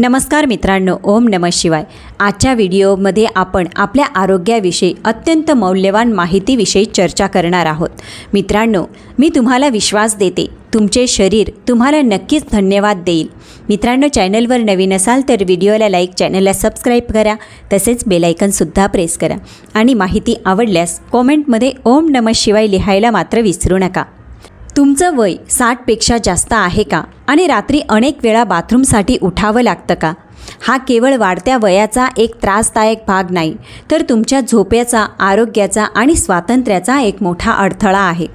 नमस्कार मित्रांनो ओम नम शिवाय. आजच्या व्हिडिओमध्ये आपण आपल्या आरोग्याविषयी अत्यंत मौल्यवान माहितीविषयी चर्चा करणार आहोत. मित्रांनो मी तुम्हाला विश्वास देते तुमचे शरीर तुम्हाला नक्कीच धन्यवाद देईल. मित्रांनो चॅनलवर नवीन असाल तर व्हिडिओला लाईक चॅनलला सबस्क्राईब करा तसेच बेलायकनसुद्धा प्रेस करा. आणि माहिती आवडल्यास कॉमेंटमध्ये ओम नम शिवाय लिहायला मात्र विसरू नका. तुमचं वय साठपेक्षा जास्त आहे का? आणि रात्री अनेक वेळा बाथरूमसाठी उठावं लागतं का? हा केवळ वाढत्या वयाचा एक त्रासदायक भाग नाही तर तुमच्या झोपेचा आरोग्याचा आणि स्वातंत्र्याचा एक मोठा अडथळा आहे.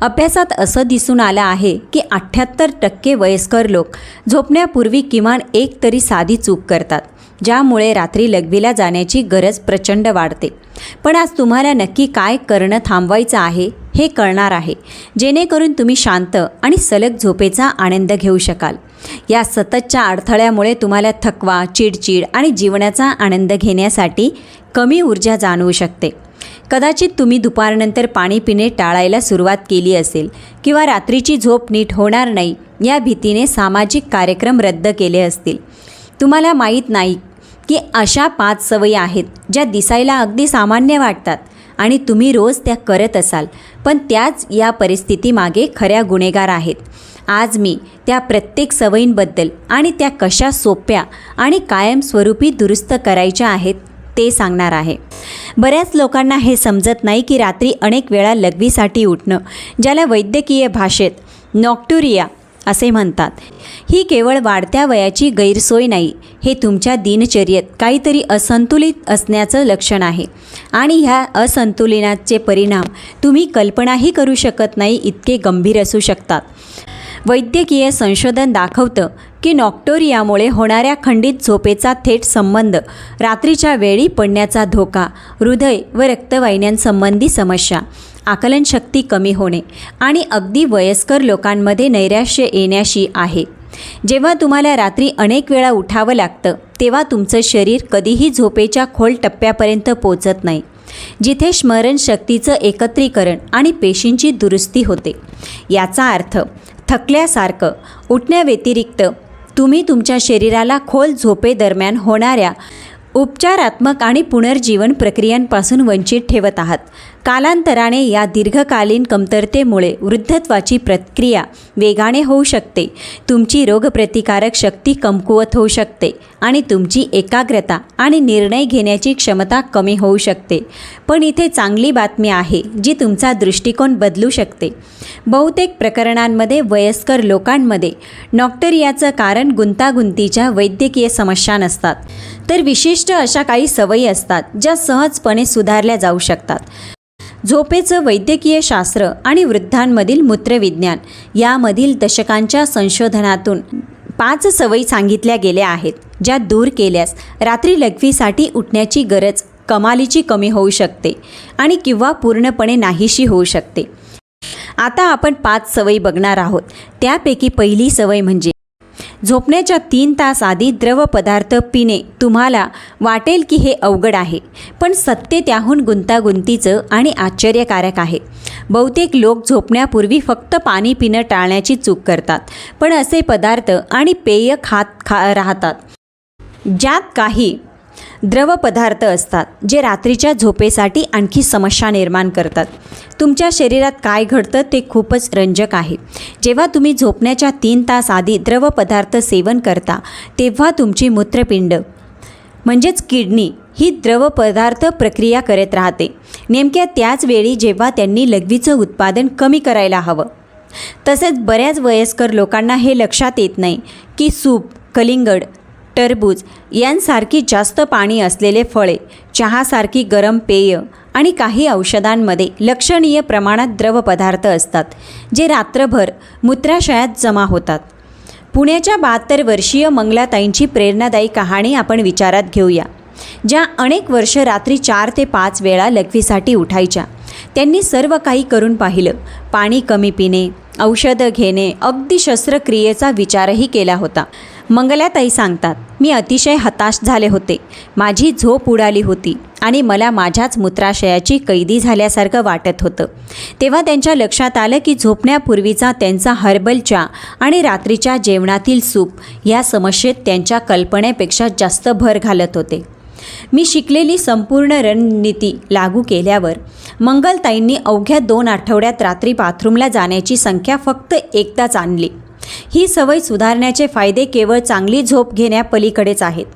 अभ्यासात असं दिसून आलं आहे की अठ्ठ्याहत्तर टक्के वयस्कर लोक झोपण्यापूर्वी किमान एक तरी साधी चूक करतात ज्यामुळे रात्री लघवीला जाण्याची गरज प्रचंड वाढते. पण आज तुम्हाला नक्की काय करणं थांबवायचं आहे? हे कळणार आहे. जेणेकरून तुम्ही शांत आणि सलग झोपेचा आनंद घेऊ शकाल. या सततच्या अडथळ्यामुळे तुम्हाला थकवा चिडचिड आणि जीवनाचा आनंद घेण्यासाठी कमी ऊर्जा जाणवू शकते. कदाचित तुम्ही दुपारनंतर पाणी पिणे टाळायला सुरुवात केली असेल किंवा रात्रीची झोप नीट होणार नाही या भीतीने सामाजिक कार्यक्रम रद्द केले असतील. तुम्हाला माहीत नाही की अशा पाच सवयी आहेत ज्या दिसायला अगदी सामान्य वाटतात आणि तुम्ही रोज त्या करत असाल. पण त्याच या परिस्थितीमागे खऱ्या गुन्हेगार आहेत. आज मी त्या प्रत्येक सवयींबद्दल आणि त्या कशा सोप्या आणि कायमस्वरूपी दुरुस्त करायच्या आहेत ते सांगणार आहे. बऱ्याच लोकांना हे समजत नाही की रात्री अनेक वेळा लघवीसाठी उठणं ज्याला वैद्यकीय भाषेत नॉक्टुरिया असे म्हणतात ही केवळ वाढत्या वयाची गैरसोय नाही हे तुमच्या दिनचर्येत काहीतरी असंतुलित असण्याचं लक्षण आहे. आणि ह्या असंतुलनाचे परिणाम तुम्ही कल्पनाही करू शकत नाही इतके गंभीर असू शकतात. वैद्यकीय संशोधन दाखवतं की नॉक्टोरियामुळे होणाऱ्या खंडित झोपेचा थेट संबंध रात्रीच्या वेळी पडण्याचा धोका हृदय व रक्तवाहिन्यांसंबंधी समस्या आकलनशक्ती कमी होणे आणि अगदी वयस्कर लोकांमध्ये नैराश्य येण्याशी आहे. जेव्हा तुम्हाला रात्री अनेक वेळा उठावं लागतं तेव्हा तुमचं शरीर कधीही झोपेच्या खोल टप्प्यापर्यंत पोचत नाही जिथे स्मरणशक्तीचं एकत्रीकरण आणि पेशींची दुरुस्ती होते. याचा अर्थ थकल्यासारखं उठण्याव्यतिरिक्त तुम्ही तुमच्या शरीराला खोल झोपेदरम्यान होणाऱ्या उपचारात्मक आणि पुनर्जीवन प्रक्रियांपासून वंचित ठेवत आहात. कालांतराने या दीर्घकालीन कमतरतेमुळे वृद्धत्वाची प्रक्रिया वेगाने होऊ शकते. तुमची रोगप्रतिकारक शक्ती कमकुवत होऊ शकते आणि तुमची एकाग्रता आणि निर्णय घेण्याची क्षमता कमी होऊ शकते. पण इथे चांगली बातमी आहे जी तुमचा दृष्टिकोन बदलू शकते. बहुतेक प्रकरणांमध्ये वयस्कर लोकांमध्ये नॉक्टरियाचं कारण गुंतागुंतीच्या वैद्यकीय समस्या नसतात. तर विशिष्ट अशा काही सवयी असतात ज्या सहजपणे सुधारल्या जाऊ शकतात. झोपेचं वैद्यकीय शास्त्र आणि वृद्धांमधील मूत्रविज्ञान यामधील दशकांच्या संशोधनातून पाच सवयी सांगितल्या गेल्या आहेत ज्या दूर केल्यास रात्री लघवीसाठी उठण्याची गरज कमालीची कमी होऊ शकते आणि किंवा पूर्णपणे नाहीशी होऊ शकते. आता आपण पाच सवयी बघणार आहोत. त्यापैकी पहिली सवय म्हणजे झोपण्याच्या तीन तास आधी द्रव पदार्थ पिणे. तुम्हाला वाटेल की हे अवघड आहे पण सत्य त्याहून गुंतागुंतीचं आणि आश्चर्यकारक आहे. बहुतेक लोक झोपण्यापूर्वी फक्त पाणी पिणं टाळण्याची चूक करतात पण असे पदार्थ आणि पेय खात खा राहतात. ज्यात काही द्रव पदार्थ असतात जे रात्रीच्या झोपेसाठी आणखी समस्या निर्माण करतात. तुमच्या शरीरात काय घडतं ते खूपच रंजक आहे. जेव्हा तुम्ही झोपण्याच्या तीन तास आधी द्रव पदार्थ सेवन करता तेव्हा तुमची मूत्रपिंड म्हणजेच किडनी ही द्रव पदार्थ प्रक्रिया करत राहते. नेमक्या त्याच वेळी जेव्हा त्यांनी लघवीचं उत्पादन कमी करायला हवं. तसेच बऱ्याच वयस्कर लोकांना हे लक्षात येत नाही की सूप कलिंगड टरबूज यांसारखी जास्त पाणी असलेले फळे चहासारखी गरम पेय आणि काही औषधांमध्ये लक्षणीय प्रमाणात द्रव पदार्थ असतात जे रात्रभर मूत्राशयात जमा होतात. पुण्याच्या बहात्तर वर्षीय मंगलाताईंची प्रेरणादायी कहाणी आपण विचारात घेऊया ज्या अनेक वर्ष रात्री चार ते पाच वेळा लघवीसाठी उठायच्या. त्यांनी सर्व काही करून पाहिलं पाणी कमी पिणे औषधं घेणे अगदी शस्त्रक्रियेचा विचारही केला होता. मंगल्याताई सांगतात मी अतिशय हताश झाले होते. माझी झोप उडाली होती आणि मला माझ्याच मूत्राशयाची कैदी झाल्यासारखं वाटत होतं. तेव्हा त्यांच्या लक्षात आलं की झोपण्यापूर्वीचा त्यांचा हर्बल आणि रात्रीच्या जेवणातील सूप या समस्येत त्यांच्या कल्पनेपेक्षा जास्त भर घालत होते. मी शिकलेली संपूर्ण रणनीती लागू केल्यावर मंगलताईंनी अवघ्या दोन आठवड्यात रात्री बाथरूमला जाण्याची संख्या फक्त एकदाच आणली. ही सवय सुधारण्याचे फायदे केवळ चांगली झोप घेण्यापलीकडेच आहेत.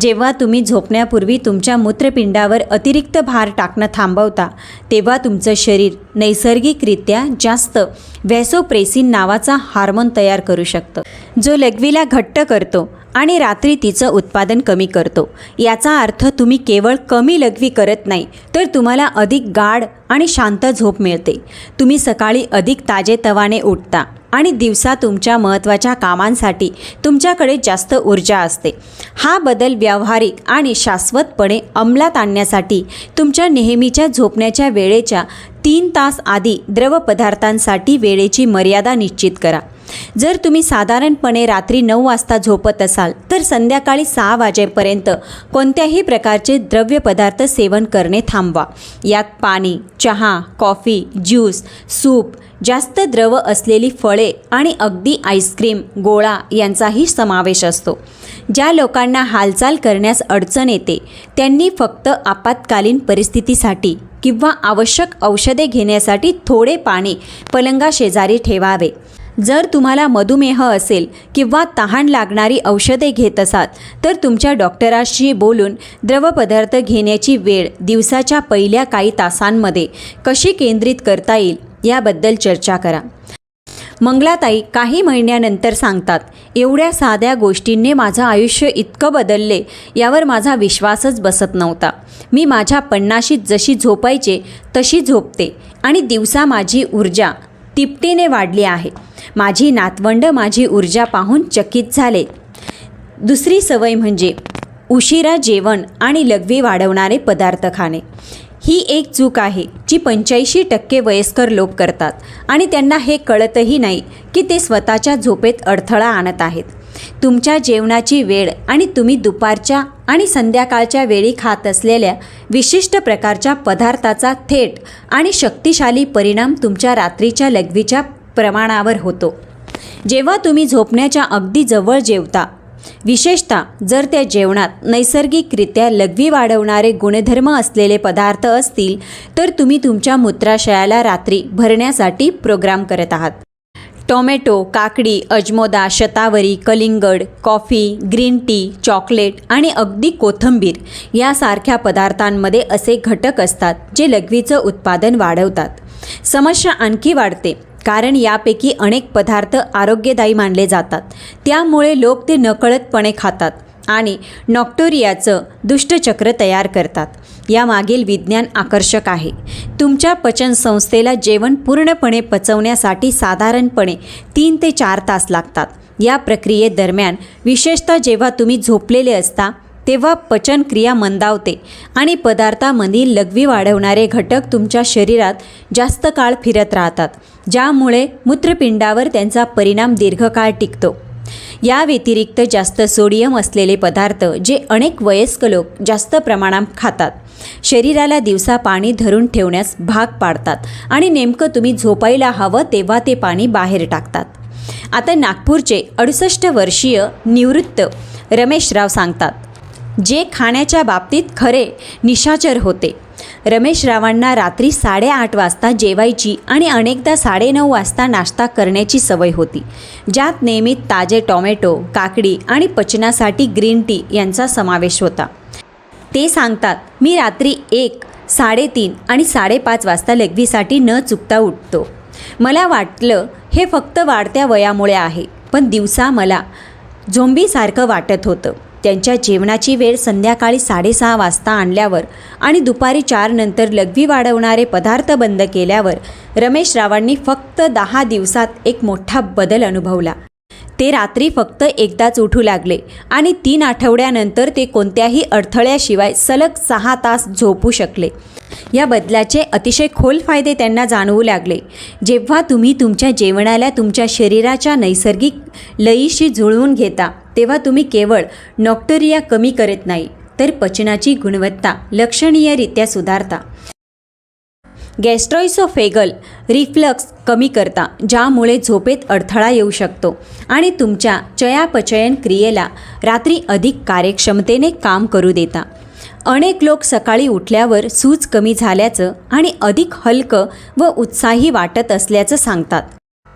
जेव्हा तुम्ही झोपण्यापूर्वी तुमच्या मूत्रपिंडावर अतिरिक्त भार टाकणं थांबवता तेव्हा तुमचं शरीर नैसर्गिकरित्या जास्त व्हॅसोप्रेसिन नावाचा हार्मोन तयार करू शकतं जो लघवीला घट्ट करतो. आणि रात्री तिचं उत्पादन कमी करतो. याचा अर्थ तुम्ही केवळ कमी लघवी करत नाही तर तुम्हाला अधिक गाढ आणि शांत झोप मिळते. तुम्ही सकाळी अधिक ताजेतवाने उठता आणि दिवसा तुमच्या महत्त्वाच्या कामांसाठी तुमच्याकडे जास्त ऊर्जा असते. हा बदल व्यावहारिक आणि शाश्वतपणे अंमलात आणण्यासाठी तुमच्या नेहमीच्या झोपण्याच्या वेळेच्या तीन तास आधी द्रवपदार्थांसाठी वेळेची मर्यादा निश्चित करा. जर तुम्ही साधारणपणे रात्री नऊ वाजता झोपत असाल तर संध्याकाळी सहा वाजेपर्यंत कोणत्याही प्रकारचे द्रव्य पदार्थ सेवन करणे थांबवा. यात पाणी चहा कॉफी ज्यूस सूप जास्त द्रव असलेली फळे आणि अगदी आईस्क्रीम गोळा यांचाही समावेश असतो. ज्या लोकांना हालचाल करण्यास अडचण येते त्यांनी फक्त आपत्कालीन परिस्थितीसाठी किंवा आवश्यक औषधे घेण्यासाठी थोडे पाणी पलंगाशेजारी ठेवावे. जर तुम्हाला मधुमेह असेल किंवा तहान लागणारी औषधे घेत असाल तर तुमच्या डॉक्टराशी बोलून द्रवपदार्थ घेण्याची वेळ दिवसाच्या पहिल्या काही तासांमध्ये कशी केंद्रित करता येईल याबद्दल चर्चा करा. मंगलाताई काही महिन्यानंतर सांगतात एवढ्या साध्या गोष्टींनी माझं आयुष्य इतकं बदलले यावर माझा विश्वासच बसत नव्हता. मी माझ्या पन्नाशीत जशी झोपायचे तशी झोपते आणि दिवसा माझी ऊर्जा तिपटीने वाढली आहे. माझी नातवंड माझी ऊर्जा पाहून चकित झाले. दुसरी सवय म्हणजे उशिरा जेवण आणि लघवी वाढवणारे पदार्थ खाणे ही एक चूक आहे जी पंच्याऐंशी टक्के वयस्कर लोक करतात आणि त्यांना हे कळतही नाही की ते स्वतःच्या झोपेत अडथळा आणत आहेत. तुमच्या जेवणाची वेळ आणि तुम्ही दुपारच्या आणि संध्याकाळच्या वेळी खात असलेल्या विशिष्ट प्रकारच्या पदार्थाचा थेट आणि शक्तिशाली परिणाम तुमच्या रात्रीच्या लघवीच्या प्रमाणावर होतो. जेव्हा तुम्ही झोपण्याच्या अगदी जवळ जेवता विशेषतः जर त्या जेवणात नैसर्गिकरित्या लघवी वाढवणारे गुणधर्म असलेले पदार्थ असतील तर तुम्ही तुमच्या मूत्राशयाला रात्री भरण्यासाठी प्रोग्राम करत आहात. टोमॅटो काकडी अजमोदा शतावरी कलिंगड कॉफी ग्रीन टी चॉकलेट आणि अगदी कोथिंबीर यासारख्या पदार्थांमध्ये असे घटक असतात जे लघवीचं उत्पादन वाढवतात. समस्या आणखी वाढते कारण यापैकी अनेक पदार्थ आरोग्यदायी मानले जातात. त्यामुळे लोक ते नकळतपणे खातात आणि नॉक्टोरियाचं दुष्टचक्र तयार करतात. यामागील विज्ञान आकर्षक आहे. तुमच्या पचनसंस्थेला जेवण पूर्णपणे पचवण्यासाठी साधारणपणे तीन ते चार तास लागतात. या प्रक्रियेदरम्यान विशेषतः जेव्हा तुम्ही झोपलेले असता तेव्हा पचनक्रिया मंदावते आणि पदार्थामधील लघवी वाढवणारे घटक तुमच्या शरीरात जास्त काळ फिरत राहतात ज्यामुळे मूत्रपिंडावर त्यांचा परिणाम दीर्घकाळ टिकतो. या व्यतिरिक्त जास्त सोडियम असलेले पदार्थ जे अनेक वयस्क लोक जास्त प्रमाणात खातात. शरीराला दिवसा पाणी धरून ठेवण्यास भाग पाडतात आणि नेमकं तुम्ही झोपायला हवं तेव्हा ते पाणी बाहेर टाकतात. आता नागपूरचे अडुसष्ट वर्षीय निवृत्त रमेशराव सांगतात जे खाण्याच्या बाबतीत खरे निशाचर होते. रमेशरावांना रात्री साडेआठ वाजता जेवायची आणि अनेकदा साडेनऊ वाजता नाश्ता करण्याची सवय होती. ज्यात नेहमी ताजे टॉमॅटो काकडी आणि पचनासाठी ग्रीन टी यांचा समावेश होता. ते सांगतात मी रात्री एक साडेतीन आणि साडेपाच वाजता लघवीसाठी न चुकता उठतो. मला वाटलं हे फक्त वाढत्या वयामुळे आहे पण दिवसा मला झोंबीसारखं वाटत होतं. त्यांच्या जेवणाची वेळ संध्याकाळी साडेसहा वाजता आणल्यावर आणि दुपारी चारनंतर लघवी वाढवणारे पदार्थ बंद केल्यावर रमेश रावांनी फक्त दहा दिवसात एक मोठा बदल अनुभवला. ते रात्री फक्त एकदाच उठू लागले आणि तीन आठवड्यानंतर ते कोणत्याही अडथळ्याशिवाय सलग सहा तास झोपू शकले. या बदलाचे अतिशय खोल फायदे त्यांना जाणवू लागले. जेव्हा तुम्ही तुमच्या जेवणाला तुमच्या शरीराच्या नैसर्गिक लयीशी जुळवून घेता तेव्हा तुम्ही केवळ नॉक्टरिया कमी करत नाही तर पचनाची गुणवत्ता लक्षणीयरित्या सुधारता. गॅस्ट्रॉइसोफेगल रिफ्लक्स कमी करता ज्यामुळे झोपेत अडथळा येऊ शकतो आणि तुमच्या चयापचयन क्रियेला रात्री अधिक कार्यक्षमतेने काम करू देता. अनेक लोक सकाळी उठल्यावर सूज कमी झाल्याचं आणि अधिक हलकं व उत्साही वाटत असल्याचं सांगतात.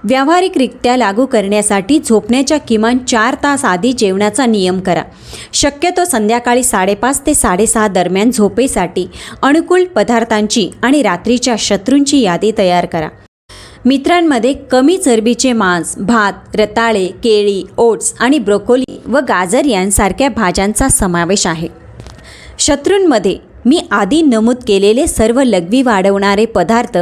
व्यावहारिकरित्या लागू करण्यासाठी झोपण्याच्या किमान चार तास आधी जेवणाचा नियम करा. शक्यतो संध्याकाळी साडेपाच ते साडेसहा दरम्यान झोपेसाठी अनुकूल पदार्थांची आणि रात्रीच्या शत्रूंची यादी तयार करा. मित्रांमध्ये कमी चरबीचे मांस भात रताळे केळी ओट्स आणि ब्रोकोली व गाजर यांसारख्या भाज्यांचा समावेश आहे. शत्रूंमध्ये मी आधी नमूद केलेले सर्व लघवी वाढवणारे पदार्थ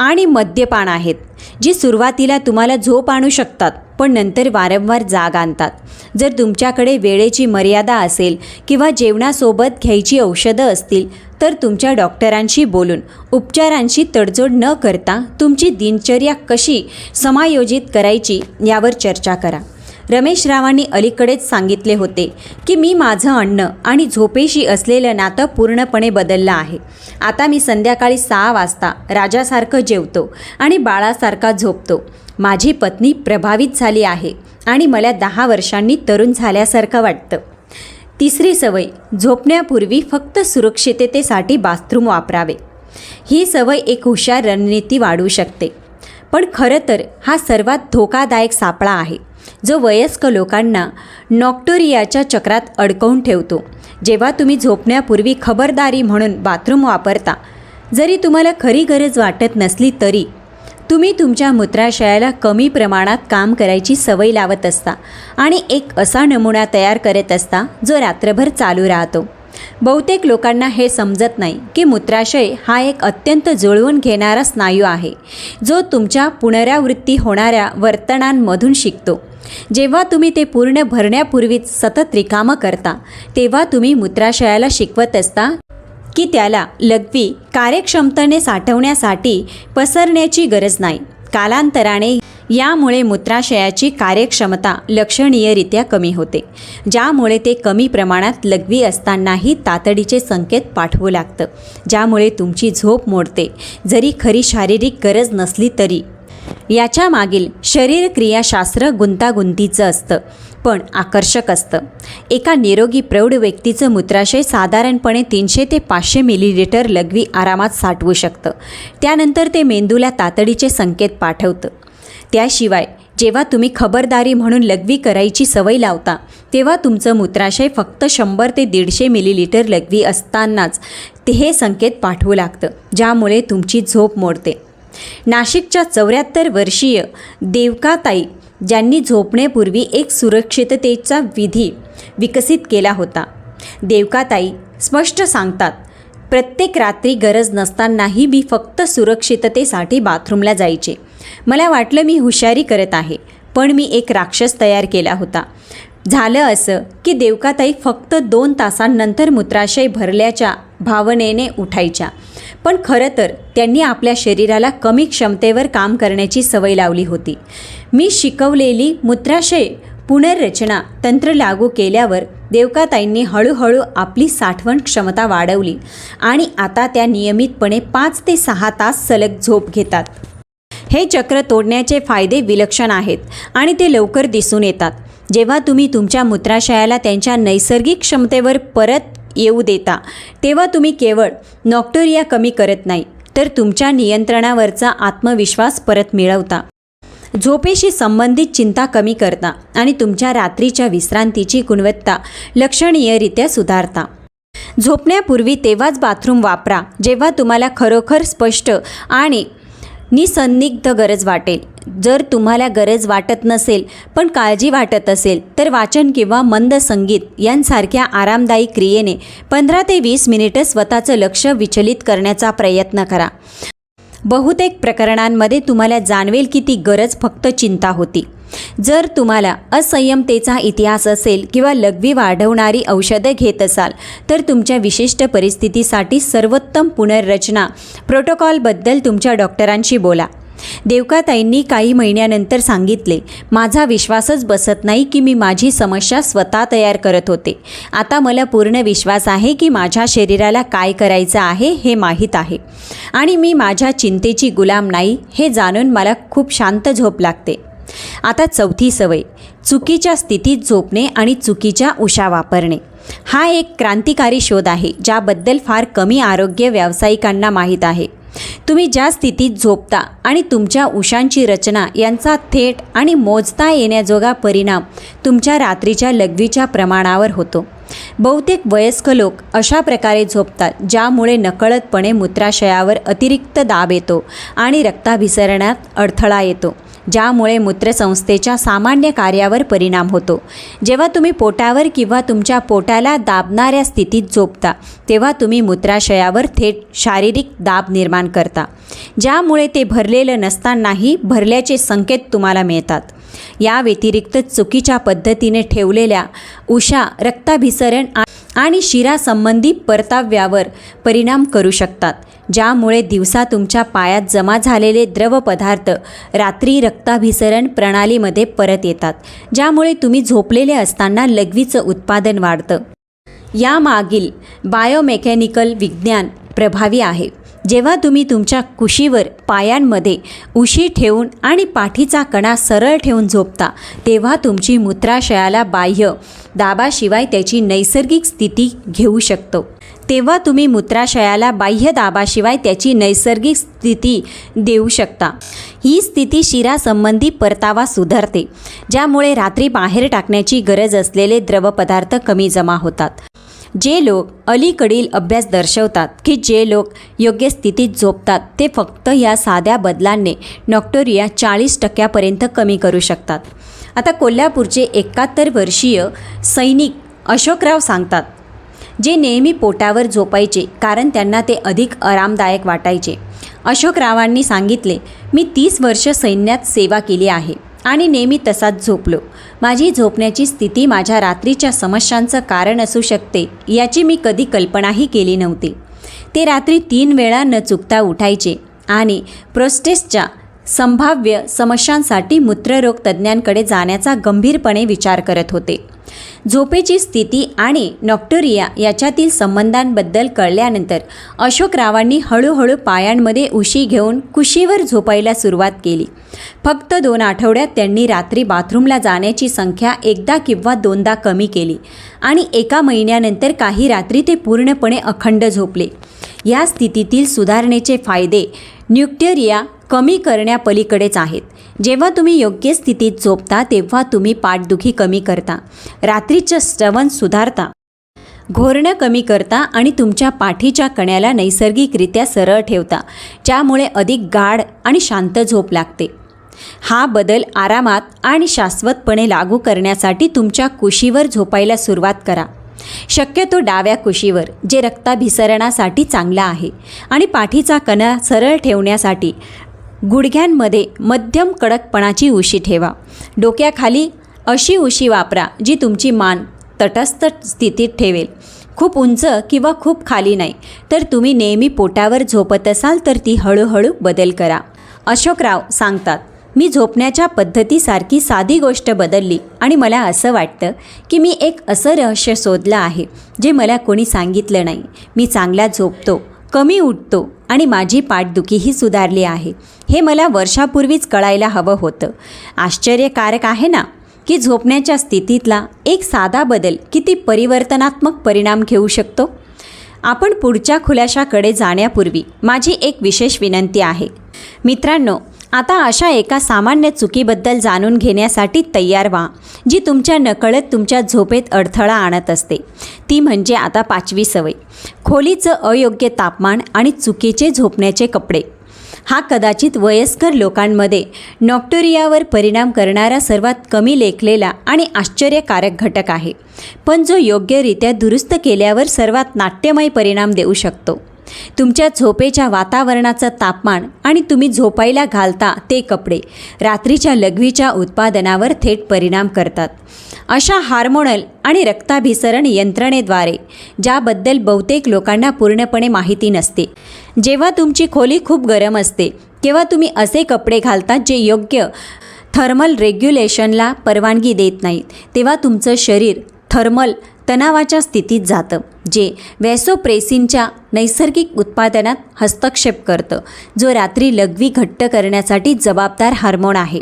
आणि मद्यपान आहेत जी सुरुवातीला तुम्हाला झोप आणू शकतात पण नंतर वारंवार जाग आणतात. जर तुमच्याकडे वेळेची मर्यादा असेल किंवा जेवणासोबत घ्यायची औषधं असतील तर तुमच्या डॉक्टरांशी बोलून उपचारांशी तडजोड न करता तुमची दिनचर्या कशी समायोजित करायची यावर चर्चा करा. रमेश रावांनी अलीकडेच सांगितले होते की मी माझं अन्न आणि झोपेशी असलेलं नातं पूर्णपणे बदललं आहे. आता मी संध्याकाळी सहा वाजता राजासारखं जेवतो आणि बाळासारखा झोपतो. माझी पत्नी प्रभावित झाली आहे आणि मला दहा वर्षांनी तरुण झाल्यासारखं वाटतं. तिसरी सवय झोपण्यापूर्वी फक्त सुरक्षिततेसाठी बाथरूम वापरावे. ही सवय एक हुशार रणनीती वाढू शकते. पण खरं तर हा सर्वात धोकादायक सापळा आहे. जो वयस्क लोकांना नॉक्टोरियाच्या चक्रात अडकवून ठेवतो. जेव्हा तुम्ही झोपण्यापूर्वी खबरदारी म्हणून बाथरूम वापरता जरी तुम्हाला खरी गरज वाटत नसली तरी तुम्ही तुमच्या मूत्राशयाला कमी प्रमाणात काम करायची सवय लावत असता आणि एक असा नमुना तयार करत असता जो रात्रभर चालू राहतो. बहुतेक लोकांना हे समजत नाही की मूत्राशय हा एक अत्यंत जुळवून घेणारा स्नायू आहे जो तुमच्या पुनरावृत्ती होणाऱ्या वर्तनांमधून शिकतो. जेव्हा तुम्ही ते पूर्ण भरण्यापूर्वीच सतत रिकामं करता तेव्हा तुम्ही मूत्राशयाला शिकवत असता की त्याला लघवी कार्यक्षमतेने साठवण्यासाठी पसरण्याची गरज नाही. कालांतराने यामुळे मूत्राशयाची कार्यक्षमता लक्षणीयरित्या कमी होते ज्यामुळे ते कमी प्रमाणात लघवी असतानाही तातडीचे संकेत पाठवू लागतं ज्यामुळे तुमची झोप मोडते. जरी खरी शारीरिक गरज नसली तरी याच्या मागील शरीरक्रियाशास्त्र गुंतागुंतीचं असतं पण आकर्षक असतं. एका निरोगी प्रौढ व्यक्तीचं मूत्राशय साधारणपणे तीनशे ते पाचशे मिलीलिटर लघवी आरामात साठवू शकतं. त्यानंतर ते मेंदूला तातडीचे संकेत पाठवतं. त्याशिवाय जेव्हा तुम्ही खबरदारी म्हणून लघवी करायची सवय लावता तेव्हा तुमचं मूत्राशय फक्त शंभर ते दीडशे मिलीलिटर लघवी असतानाच ते हे संकेत पाठवू लागतं ज्यामुळे तुमची झोप मोडते. नाशिकच्या चौऱ्याहत्तर वर्षीय देवकाताई ज्यांनी झोपण्यापूर्वी एक सुरक्षिततेचा विधी विकसित केला होता. देवकाताई स्पष्ट सांगतात प्रत्येक रात्री गरज नसतानाही मी फक्त सुरक्षिततेसाठी बाथरूमला जायचे. मला वाटलं मी हुशारी करत आहे पण मी एक राक्षस तयार केला होता. झालं असं की देवकाताई फक्त दोन तासांनंतर मूत्राशय भरल्याच्या भावनेने उठायच्या. पण खरं तर त्यांनी आपल्या शरीराला कमी क्षमतेवर काम करण्याची सवय लावली होती. मी शिकवलेली मूत्राशय पुनर्रचना तंत्र लागू केल्यावर देवकाताईंनी हळूहळू आपली साठवण क्षमता वाढवली आणि आता त्या नियमितपणे पाच ते सहा तास सलग झोप घेतात. हे चक्र तोडण्याचे फायदे विलक्षण आहेत आणि ते लवकर दिसून येतात. जेव्हा तुम्ही तुमच्या मूत्राशयाला त्यांच्या नैसर्गिक क्षमतेवर परत येऊ देता तेव्हा तुम्ही केवळ नॉक्टोरिया कमी करत नाही तर तुमच्या नियंत्रणावरचा आत्मविश्वास परत मिळवता. झोपेशी संबंधित चिंता कमी करता आणि तुमच्या रात्रीच्या विश्रांतीची गुणवत्ता लक्षणीयरित्या सुधारता. झोपण्यापूर्वी तेव्हाच बाथरूम वापरा जेव्हा तुम्हाला खरोखर स्पष्ट आणि निसंदिग्ध गरज वाटेल. जर तुम्हाला गरज वाटत नसेल पण काळजी वाटत असेल तर वाचन किंवा मंद संगीत यांसारख्या आरामदायी क्रियेने पंधरा ते वीस मिनिटं स्वतःचं लक्ष विचलित करण्याचा प्रयत्न करा. बहुतेक प्रकरणांमध्ये तुम्हाला जाणवेल की ती गरज फक्त चिंता होती. जर तुम्हाला असंयमतेचा इतिहास असेल किंवा लघवी वाढवणारी औषधं घेत असाल तर तुमच्या विशिष्ट परिस्थितीसाठी सर्वोत्तम पुनर्रचना प्रोटोकॉलबद्दल तुमच्या डॉक्टरांशी बोला. देवकाताईंनी काही महिन्यानंतर सांगितले माझा विश्वासच बसत नाही की मी माझी समस्या स्वतः तयार करत होते. आता मला पूर्ण विश्वास आहे की माझ्या शरीराला काय करायचं आहे हे माहीत आहे. आणि मी माझ्या चिंतेची गुलाम नाही हे जाणून मला खूप शांत झोप लागते. आता चौथी सवय चुकीच्या स्थितीत झोपणे आणि चुकीच्या उशा वापरणे. हा एक क्रांतिकारी शोध आहे ज्याबद्दल फार कमी आरोग्य व्यावसायिकांना माहीत आहे. तुम्ही ज्या स्थितीत झोपता आणि तुमच्या उशांची रचना यांचा थेट आणि मोजता येण्याजोगा परिणाम तुमच्या रात्रीच्या लघवीच्या प्रमाणावर होतो. बहुतेक वयस्क लोक अशा प्रकारे झोपतात ज्यामुळे नकळतपणे मूत्राशयावर अतिरिक्त दाब येतो आणि रक्ताभिसरणात अडथळा येतो. ज्यामुळे मूत्रसंस्थेच्या सामान्य कार्यावर परिणाम होतो. जेव्हा तुम्ही पोटावर किंवा तुमच्या पोटाला दाबणाऱ्या स्थितीत झोपता तेव्हा तुम्ही मूत्राशयावर थेट शारीरिक दाब निर्माण करता. ज्यामुळे ते भरलेलं नसतानाही भरल्याचे संकेत तुम्हाला मिळतात. या व्यतिरिक्त चुकीच्या पद्धतीने ठेवलेल्या उषा रक्ताभिसरण आणि शिरासंबंधी परताव्यावर परिणाम करू शकतात ज्यामुळे दिवसा तुमच्या पायात जमा झालेले द्रव पदार्थ रात्री रक्ताभिसरण प्रणालीमध्ये परत येतात ज्यामुळे तुम्ही झोपलेले असताना लघवीचं उत्पादन वाढतं. यामागील बायोमेकॅनिकल विज्ञान प्रभावी आहे. जेव्हा तुम्ही तुमच्या कुशीवर पायांमध्ये उशी ठेवून आणि पाठीचा कणा सरळ ठेवून झोपता तेव्हा तुमची मूत्राशयाला बाह्य दाबाशिवाय त्याची नैसर्गिक स्थिती घेऊ शकतो. तेव्हा तुम्ही मूत्राशयाला बाह्य दाबाशिवाय त्याची नैसर्गिक स्थिती देऊ शकता. ही स्थिती शिरासंबंधी परतावा सुधारते ज्यामुळे रात्री बाहेर टाकण्याची गरज असलेले द्रवपदार्थ कमी जमा होतात. जे लोक अलीकडील अभ्यास दर्शवतात की जे लोक योग्य स्थितीत झोपतात ते फक्त या साध्या बदलांनी नॉक्टोरिया चाळीस टक्क्यापर्यंत कमी करू शकतात. आता कोल्हापूरचे एकाहत्तर वर्षीय सैनिक अशोकराव सांगतात जे नेहमी पोटावर झोपायचे कारण त्यांना ते अधिक आरामदायक वाटायचे. अशोकरावांनी सांगितले मी तीस वर्ष सैन्यात सेवा केली आहे. आणि नेहमी तसाच झोपलो. माझी झोपण्याची स्थिती माझ्या रात्रीच्या समस्यांचं कारण असू शकते याची मी कधी कल्पनाही केली नव्हती. ते रात्री तीन वेळा न चुकता उठायचे आणि प्रोस्टेसच्या संभाव्य समस्यांसाठी मूत्ररोग तज्ज्ञांकडे जाण्याचा गंभीरपणे विचार करत होते. झोपेची स्थिती आणि नॉक्टोरिया याच्यातील संबंधांबद्दल कळल्यानंतर अशोकरावांनी हळूहळू पायांमध्ये उशी घेऊन कुशीवर झोपायला सुरुवात केली. फक्त दोन आठवड्यात त्यांनी रात्री बाथरूमला जाण्याची संख्या एकदा किंवा दोनदा कमी केली आणि एका महिन्यानंतर काही रात्री ते पूर्णपणे अखंड झोपले. या स्थितीतील सुधारणेचे फायदे न्यूक्टेरिया कमी करण्यापलीकडेच आहेत. जेव्हा तुम्ही योग्य स्थितीत झोपता तेव्हा तुम्ही पाठदुखी कमी करता. रात्रीचं श्रवण सुधारता. घोरणं कमी करता आणि तुमच्या पाठीच्या कण्याला नैसर्गिकरित्या सरळ ठेवता ज्यामुळे अधिक गाढ आणि शांत झोप लागते. हा बदल आरामात आणि शाश्वतपणे लागू करण्यासाठी तुमच्या कुशीवर झोपायला सुरुवात करा. शक्यतो डाव्या कुशीवर जे रक्ताभिसरणासाठी चांगला आहे आणि पाठीचा कणा सरळ ठेवण्यासाठी गुडघ्यांमध्ये मध्यम कडकपणाची उशी ठेवा. डोक्याखाली अशी उशी वापरा जी तुमची मान तटस्थ स्थितीत ठेवेल. खूप उंच किंवा खूप खाली नाही तर तुम्ही नेहमी पोटावर झोपत असाल तर ती हळूहळू बदल करा. अशोकराव सांगतात मी झोपण्याच्या पद्धतीसारखी साधी गोष्ट बदलली आणि मला असं वाटतं की मी एक असं रहस्य शोधलं आहे जे मला कोणी सांगितलं नाही. मी चांगला झोपतो कमी उठतो आणि माझी पाठदुखीही सुधारली आहे. हे मला वर्षापूर्वीच कळायला हवं होतं. आश्चर्यकारक आहे ना? की झोपण्याच्या स्थितीतला एक साधा बदल किती परिवर्तनात्मक परिणाम घेऊ शकतो? आपण पुढच्या खुलाशाकडे जाण्यापूर्वी माझी एक विशेष विनंती आहे. मित्रांनो आता अशा एका सामान्य चुकीबद्दल जाणून घेण्यासाठी तयार व्हा जी तुमच्या नकळत तुमच्या झोपेत अडथळा आणत असते. ती म्हणजे आता पाचवी सवय. खोलीचं अयोग्य तापमान आणि चुकीचे झोपण्याचे कपडे. हा कदाचित वयस्कर लोकांमध्ये नॉक्टोरियावर परिणाम करणारा सर्वात कमी लेखलेला आणि आश्चर्यकारक घटक आहे. पण जो योग्यरित्या दुरुस्त केल्यावर सर्वात नाट्यमय परिणाम देऊ शकतो. तुमच्या झोपेच्या वातावरणाचं तापमान आणि तुम्ही झोपायला घालता ते कपडे रात्रीच्या लघवीच्या उत्पादनावर थेट परिणाम करतात. अशा हार्मोनल आणि रक्ताभिसरण यंत्रणेद्वारे ज्याबद्दल बहुतेक लोकांना पूर्णपणे माहिती नसते. जेव्हा तुमची खोली खूप गरम असते तेव्हा तुम्ही असे कपडे घालतात जे योग्य थर्मल रेग्युलेशनला परवानगी देत नाहीत. तेव्हा तुमचं शरीर थर्मल तणावाच्या स्थितीत जातं जे वॅसोप्रेसिनच्या नैसर्गिक उत्पादनात हस्तक्षेप करतं जो रात्री लघवी घट्ट करण्यासाठी जबाबदार हार्मोन आहे.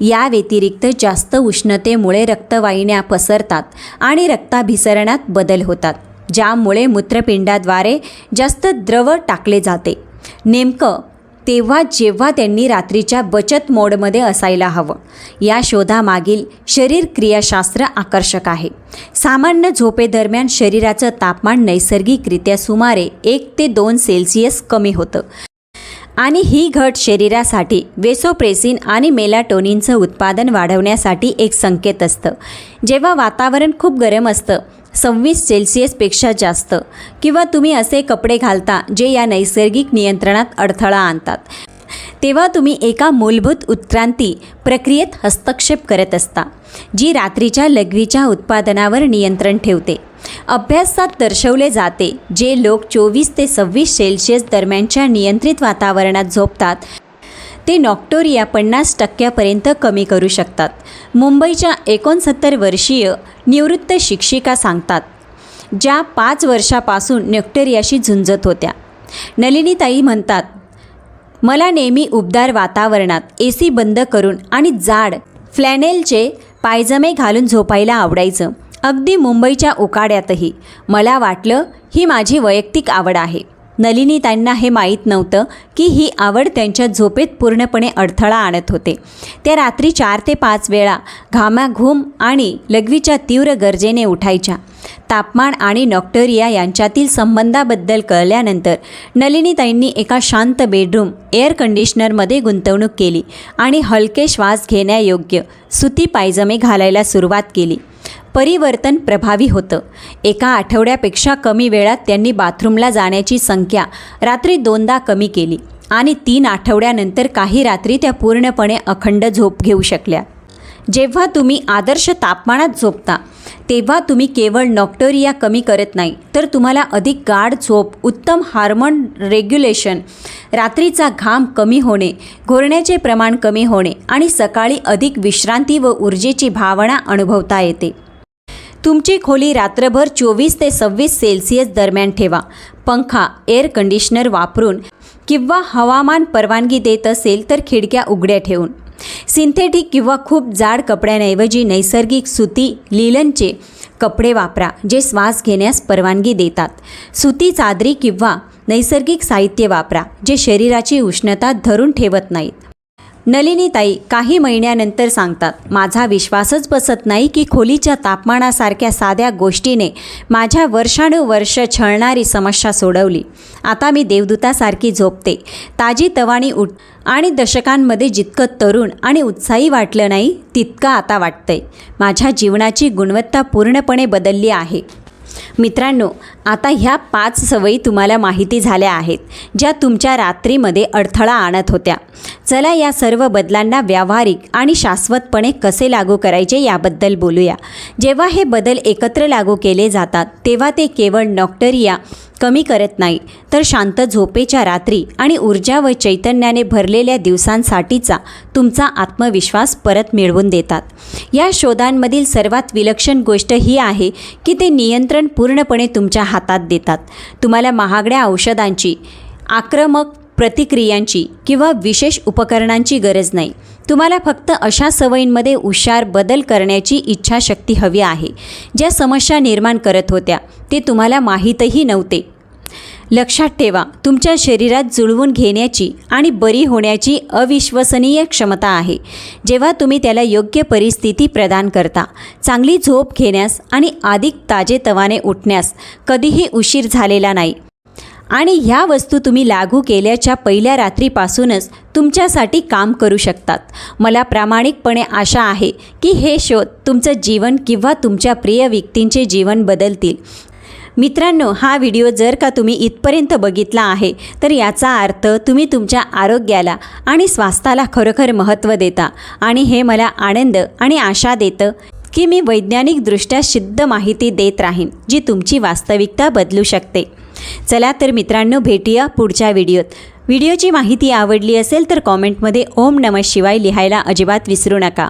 या व्यतिरिक्त जास्त उष्णतेमुळे रक्तवाहिन्या पसरतात आणि रक्ताभिसरणात बदल होतात ज्यामुळे मूत्रपिंडाद्वारे जास्त द्रव टाकले जाते. नेमकं तेव्हा जेव्हा त्यांनी रात्रीच्या बचत मोडमध्ये असायला हवं. या शोधामागील शरीर क्रियाशास्त्र आकर्षक आहे. सामान्य झोपेदरम्यान शरीराचं तापमान नैसर्गिकरित्या सुमारे एक ते दोन सेल्सिअस कमी होतं. आणि ही घट शरीरासाठी वेसोप्रेसिन आणि मेलाटोनिनचं उत्पादन वाढवण्यासाठी एक संकेत असतं. जेव्हा वातावरण खूप गरम असतं सव्वीस सेल्सिअसपेक्षा जास्त. किंवा तुम्ही असे कपडे घालता जे या नैसर्गिक नियंत्रणात अडथळा आणतात. तेव्हा तुम्ही एका मूलभूत उत्क्रांती प्रक्रियेत हस्तक्षेप करत असता जी रात्रीच्या लघवीच्या उत्पादनावर नियंत्रण ठेवते. अभ्यासात दर्शवले जाते जे लोक चोवीस ते सव्वीस सेल्सिअस दरम्यानच्या नियंत्रित वातावरणात झोपतात ते नॉक्टोरिया पन्नास टक्क्यापर्यंत कमी करू शकतात. मुंबईच्या एकोणसत्तर वर्षीय निवृत्त शिक्षिका सांगतात ज्या पाच वर्षापासून नॉक्टोरियाशी झुंजत होत्या. नलिनीताई म्हणतात मला नेहमी उबदार वातावरणात ए सी बंद करून आणि जाड फ्लॅनेलचे पायजमे घालून झोपायला आवडायचं. अगदी मुंबईच्या उकाड्यातही मला वाटलं ही माझी वैयक्तिक आवड आहे. नलिनी त्यांना हे माहीत नव्हतं की ही आवड त्यांच्या झोपेत पूर्णपणे अडथळा आणत होते. त्या रात्री चार ते पाच वेळा घामाघूम आणि लघवीच्या तीव्र गरजेने उठायच्या. तापमान आणि नॉक्टोरिया यांच्यातील संबंधाबद्दल कळल्यानंतर नलिनीताईंनी एका शांत बेडरूम एअर कंडिशनरमध्ये गुंतवणूक केली आणि हलके श्वास घेण्यायोग्य सुती पायजमे घालायला सुरुवात केली. परिवर्तन प्रभावी होतं. एका आठवड्यापेक्षा कमी वेळात त्यांनी बाथरूमला जाण्याची संख्या रात्री दोनदा कमी केली आणि तीन आठवड्यानंतर काही रात्री त्या पूर्णपणे अखंड झोप घेऊ शकल्या. जेव्हा तुम्ही आदर्श तापमानात झोपता तेव्हा तुम्ही केवळ नॉक्टोरिया कमी करत नाही तर तुम्हाला अधिक गाढ झोप उत्तम हार्मोन रेग्युलेशन रात्रीचा घाम कमी होणे घोरण्याचे प्रमाण कमी होणे आणि सकाळी अधिक विश्रांती व ऊर्जेची भावना अनुभवता येते. तुमची खोली रात्रभर चोवीस ते सव्वीस सेल्सिअस दरम्यान ठेवा. पंखा एअर कंडिशनर वापरून किंवा हवामान परवानगी देत असेल तर खिडक्या उघड्या ठेवून. सिंथेटिक किंवा खूप जाड कपड्यांऐवजी नैसर्गिक सुती लिलनचे कपडे वापरा जे श्वास घेण्यास परवानगी देतात. सुती चादरी किंवा नैसर्गिक साहित्य वापरा जे शरीराची उष्णता धरून ठेवत नाहीत. नलिनीताई काही महिन्यानंतर सांगतात माझा विश्वासच बसत नाही की खोलीच्या तापमानासारख्या साध्या गोष्टीने माझ्या वर्षानुवर्ष छळणारी समस्या सोडवली. आता मी देवदूतासारखी झोपते. ताजी तवाणी उठ आणि दशकांमध्ये जितकं तरुण आणि उत्साही वाटलं नाही तितकं आता वाटतंय. माझ्या जीवनाची गुणवत्ता पूर्णपणे बदलली आहे. मित्रांनो आता ह्या पाच सवयी तुम्हाला माहिती झाल्या आहेत ज्या तुमच्या रात्रीमध्ये अडथळा आणत होत्या. चला या सर्व बदलांना व्यावहारिक आणि शाश्वतपणे कसे लागू करायचे याबद्दल बोलूया. जेव्हा हे बदल एकत्र लागू केले जातात तेव्हा ते केवळ नॉक्टरिया कमी करत नाही तर शांत झोपेच्या रात्री आणि ऊर्जा व चैतन्याने भरलेल्या दिवसांसाठीचा तुमचा आत्मविश्वास परत मिळवून देतात. या शोधांमधील सर्वात विलक्षण गोष्ट ही आहे की ते नियंत्रण पूर्णपणे तुमच्या हातात देतात. तुम्हाला महागड्या औषधांची आक्रमक प्रतिक्रियांची किंवा विशेष उपकरणांची गरज नाही. तुम्हाला फक्त अशा सवयींमध्ये हुशार बदल करण्याची इच्छाशक्ती हवी आहे. ज्या समस्या निर्माण करत होत्या ते तुम्हाला माहीतही नव्हते. लक्षात ठेवा तुमच्या शरीरात जुळवून घेण्याची आणि बरी होण्याची अविश्वसनीय क्षमता आहे. जेव्हा तुम्ही त्याला योग्य परिस्थिती प्रदान करता चांगली झोप घेण्यास आणि अधिक ताजेतवाने उठण्यास कधीही उशीर झालेला नाही. आणि ह्या वस्तू तुम्ही लागू केल्याच्या पहिल्या रात्रीपासूनच तुमच्यासाठी काम करू शकतात. मला प्रामाणिकपणे आशा आहे की हे शोध तुमचं जीवन किंवा तुमच्या प्रिय व्यक्तींचे जीवन बदलतील. मित्रांनो हा व्हिडिओ जर का तुम्ही इथपर्यंत बघितला आहे तर याचा अर्थ तुम्ही तुमच्या आरोग्याला आणि स्वास्थ्याला खरोखर महत्त्व देता. आणि हे मला आनंद आणि आशा देतं की मी वैज्ञानिकदृष्ट्या सिद्ध माहिती देत राहीन जी तुमची वास्तविकता बदलू शकते. चला तर मित्रांनो भेटूया पुढच्या व्हिडिओत. व्हिडिओची माहिती आवडली असेल तर कॉमेंटमध्ये ओम नमः शिवाय लिहायला अजिबात विसरू नका.